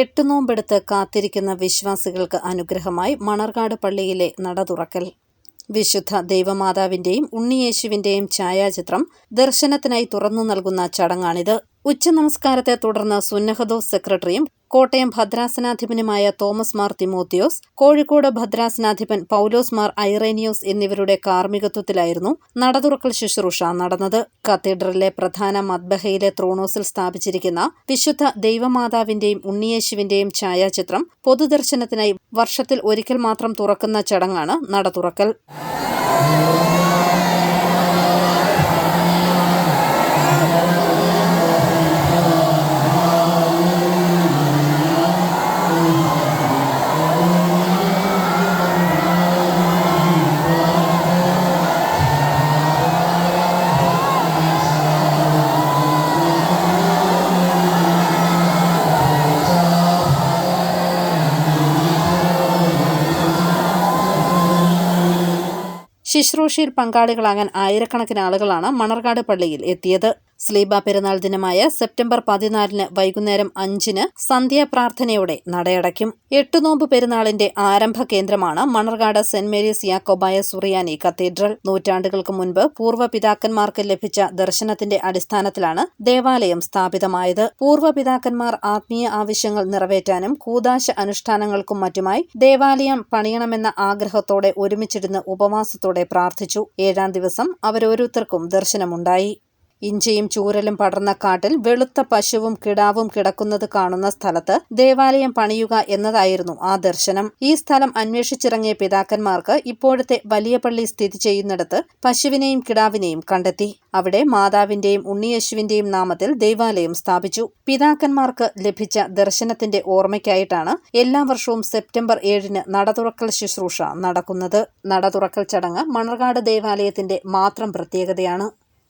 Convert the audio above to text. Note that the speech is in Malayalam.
എട്ട് നോമ്പെടുത്ത് കാത്തിരിക്കുന്ന വിശ്വാസികൾക്ക് അനുഗ്രഹമായി മണർകാട് പള്ളിയിലെ നട തുറക്കൽ. വിശുദ്ധ ദൈവമാതാവിന്റെയും ഉണ്ണിയേശുവിന്റെയും ഛായാചിത്രം ദർശനത്തിനായി തുറന്നു നൽകുന്ന ചടങ്ങാണിത്. ഉച്ചനമസ്കാരത്തെ തുടർന്ന് സുന്നഹദോസ് സെക്രട്ടറിയും കോട്ടയം ഭദ്രാസനാധിപനുമായ തോമസ് മാർ തിമോത്തിയോസ് കോഴിക്കോട് ഭദ്രാസനാധിപൻ പൌലോസ് മാർ ഐറേനിയോസ് എന്നിവരുടെ കാർമ്മികത്വത്തിലായിരുന്നു നടതുറക്കൽ ശുശ്രൂഷ നടന്നത്. കത്തീഡ്രലിലെ പ്രധാന മദ്ബഹയിലെ ത്രോണോസിൽ സ്ഥാപിച്ചിരിക്കുന്ന വിശുദ്ധ ദൈവമാതാവിന്റെയും ഉണ്ണിയേശുവിന്റെയും ഛായാചിത്രം പൊതുദർശനത്തിനായി വർഷത്തിൽ ഒരിക്കൽ മാത്രം തുറക്കുന്ന ചടങ്ങാണ് നട ശുശ്രൂഷയിൽ പങ്കാളികളാകാൻ ആയിരക്കണക്കിന് ആളുകളാണ് മണർകാട് പള്ളിയിൽ എത്തിയത്. സ്ലീബ പെരുന്നാൾ ദിനമായ സെപ്റ്റംബർ പതിനാലിന് വൈകുന്നേരം അഞ്ചിന് സന്ധ്യാപ്രാർത്ഥനയോടെ നടയടയ്ക്കും. എട്ടുനോമ്പ് പെരുന്നാളിന്റെ ആരംഭ കേന്ദ്രമാണ് Manarcad saint Mary's Yakobaya Suriyani cathedral. നൂറ്റാണ്ടുകൾക്ക് മുൻപ് പൂർവ പിതാക്കന്മാർക്ക് ലഭിച്ച ദർശനത്തിന്റെ അടിസ്ഥാനത്തിലാണ് ദേവാലയം സ്ഥാപിതമായത്. പൂർവ പിതാക്കന്മാർ ആത്മീയ ആവശ്യങ്ങൾ നിറവേറ്റാനും കൂതാശ അനുഷ്ഠാനങ്ങൾക്കും മറ്റുമായി ദേവാലയം പണിയണമെന്ന ആഗ്രഹത്തോടെ ഒരുമിച്ചിരുന്ന് ഉപവാസത്തോടെ പ്രാർത്ഥിച്ചു. ഏഴാം ദിവസം അവരോരോരുത്തർക്കും ദർശനമുണ്ടായി. ഇഞ്ചിയും ചൂരലും പടർന്ന കാട്ടിൽ വെളുത്ത പശുവും കിടാവും കിടക്കുന്നത് കാണുന്ന സ്ഥലത്ത് ദേവാലയം പണിയുക എന്നതായിരുന്നു ആ ദർശനം. ഈ സ്ഥലം അന്വേഷിച്ചിറങ്ങിയ പിതാക്കന്മാർക്ക് ഇപ്പോഴത്തെ വലിയ പള്ളി സ്ഥിതി ചെയ്യുന്നിടത്ത് പശുവിനെയും കിടാവിനെയും കണ്ടെത്തി. അവിടെ മാതാവിന്റെയും ഉണ്ണിയേശുവിന്റെയും നാമത്തിൽ ദേവാലയം സ്ഥാപിച്ചു. പിതാക്കന്മാർക്ക് ലഭിച്ച ദർശനത്തിന്റെ ഓർമ്മയ്ക്കായിട്ടാണ് എല്ലാ വർഷവും സെപ്റ്റംബർ ഏഴിന് നടതുറക്കൽ ശുശ്രൂഷ നടക്കുന്നത്. നടതുറക്കൽ ചടങ്ങ് മണർകാട് ദേവാലയത്തിന്റെ മാത്രം പ്രത്യേകതയാണ്.